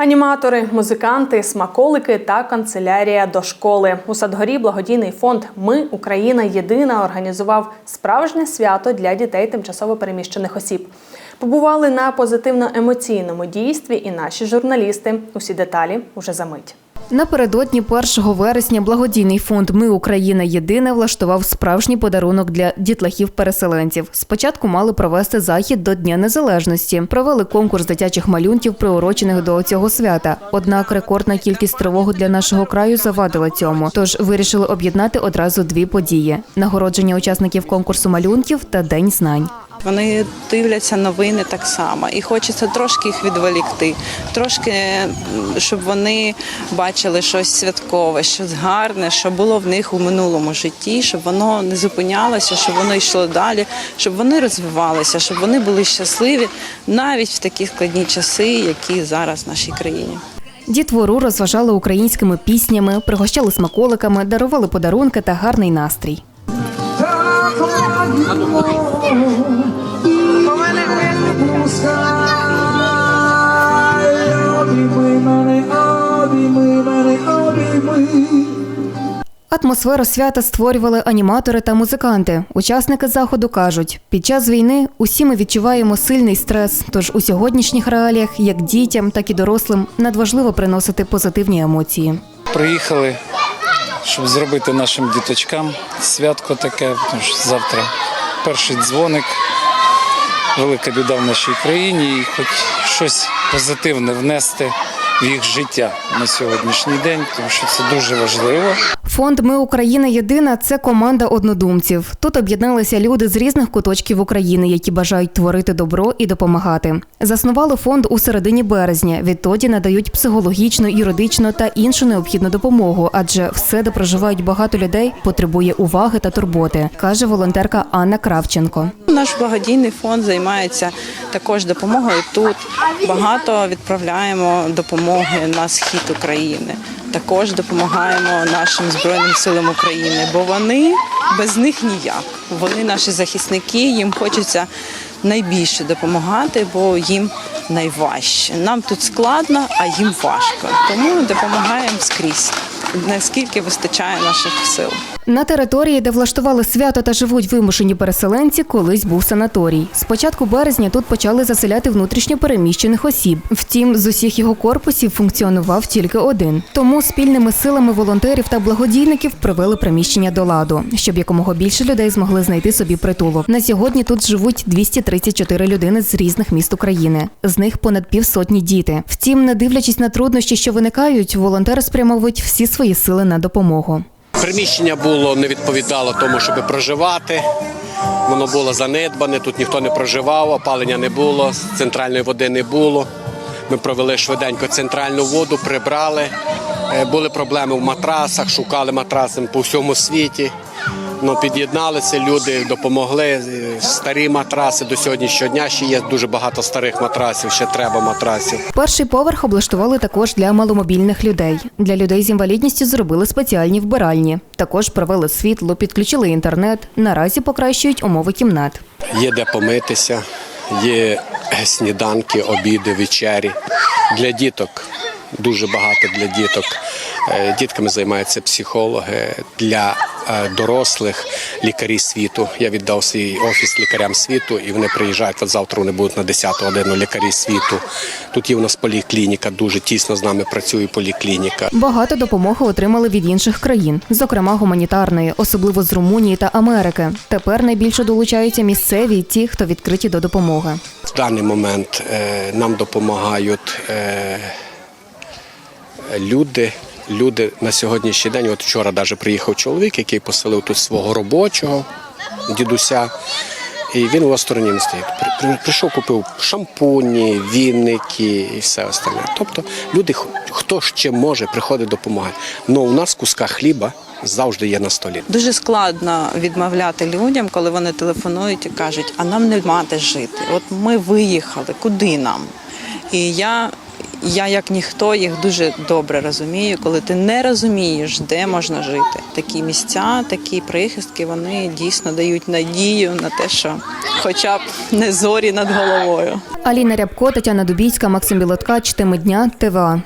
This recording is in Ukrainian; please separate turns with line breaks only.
Аніматори, музиканти, смаколики та канцелярія до школи. У Садгорі благодійний фонд Ми Україна Єдина організував справжнє свято для дітей тимчасово переміщених осіб. Побували на позитивно-емоційному дійстві і наші журналісти. Усі деталі уже за мить.
Напередодні 1 вересня благодійний фонд Ми Україна Єдина влаштував справжній подарунок для дітлахів-переселенців. Спочатку мали провести захід до Дня Незалежності. Провели конкурс дитячих малюнків, приурочених до цього свята. Однак рекордна кількість тривог для нашого краю завадила цьому. Тож вирішили об'єднати одразу дві події: нагородження учасників конкурсу малюнків та День знань.
Вони дивляться новини так само, і хочеться трошки їх відволікти, трошки, щоб вони бачили щось святкове, щось гарне, що було в них у минулому житті, щоб воно не зупинялося, щоб воно йшло далі, щоб вони розвивалися, щоб вони були щасливі навіть в такі складні часи, які зараз в нашій країні.
Дітвору розважали українськими піснями, пригощали смаколиками, дарували подарунки та гарний настрій. Атмосферу свята створювали аніматори та музиканти. Учасники заходу кажуть, під час війни усі ми відчуваємо сильний стрес. Тож у сьогоднішніх реаліях, як дітям, так і дорослим, надважливо приносити позитивні емоції.
Приїхали, щоб зробити нашим діточкам святко таке, тому що завтра перший дзвоник, велика біда в нашій країні, і хоч щось позитивне внести в їх життя на сьогоднішній день, тому що це дуже важливо.
Фонд Ми Україна Єдина це команда однодумців. Тут об'єдналися люди з різних куточків України, які бажають творити добро і допомагати. Заснували фонд у середині березня. Відтоді надають психологічну, юридичну та іншу необхідну допомогу, адже все, де проживають багато людей, потребує уваги та турботи, каже волонтерка Анна Кравченко.
Наш благодійний фонд займається також допомогою тут. Багато відправляємо допомоги на схід України. Також допомагаємо нашим збройним силам України, бо вони без них ніяк. Вони наші захисники. Їм хочеться найбільше допомагати, бо їм найважче. Нам тут складно, а їм важко. Тому допомагаємо скрізь, наскільки вистачає наших сил.
На території, де влаштували свято та живуть вимушені переселенці, колись був санаторій. З початку березня тут почали заселяти внутрішньо переміщених осіб. Втім, з усіх його корпусів функціонував тільки один. Тому спільними силами волонтерів та благодійників привели приміщення до ладу, щоб якомога більше людей змогли знайти собі притулок. На сьогодні тут живуть 234 людини з різних міст України. З них понад півсотні діти. Втім, не дивлячись на труднощі, що виникають, волонтери спрямовують всі свої сили на допомогу.
Приміщення було не відповідало тому, щоб проживати. Воно було занедбане, тут ніхто не проживав, опалення не було, центральної води не було. Ми провели швиденько центральну воду, прибрали. Е, Були проблеми в матрасах, шукали матраси по всьому світі. Ну, під'єдналися люди, допомогли. Старі матраси до сьогоднішнього дня ще є дуже багато старих матрасів, ще треба матрасів.
Перший поверх облаштували також для маломобільних людей. Для людей з інвалідністю зробили спеціальні вбиральні. Також провели світло, підключили інтернет. Наразі покращують умови кімнат.
Є де помитися, є сніданки, обіди, вечері. Для діток дуже багато для діток. Е, Дітками займаються психологи для е, дорослих лікарі світу. Я віддав свій офіс лікарям світу, і вони приїжджають. От завтра вони будуть на 10 годину лікарі світу. Тут є у нас поліклініка, дуже тісно з нами працює поліклініка.
Багато допомоги отримали від інших країн, зокрема гуманітарної, особливо з Румунії та Америки. Тепер найбільше долучаються місцеві ті, хто відкриті до допомоги.
В даний момент е, нам допомагають люди. Люди на сьогоднішній день, от вчора навіть приїхав чоловік, який поселив тут свого робочого дідуся. І він у стороні не стоїть. При- при- Прийшов, купив шампуні, вінники і все остальне. Тобто люди, хто ще може, приходить допомагати. Але у нас куска хліба завжди є на столі.
Дуже складно відмовляти людям, коли вони телефонують і кажуть, а нам нема де жити. От ми виїхали, куди нам? І я я, як ніхто, їх дуже добре розумію, коли ти не розумієш, де можна жити. Такі місця, такі прихистки, вони дійсно дають надію на те, що хоча б не зорі над головою.
Аліна Рябко, Тетяна Дубійська, Максим Білоткач, Теми дня, ТВА.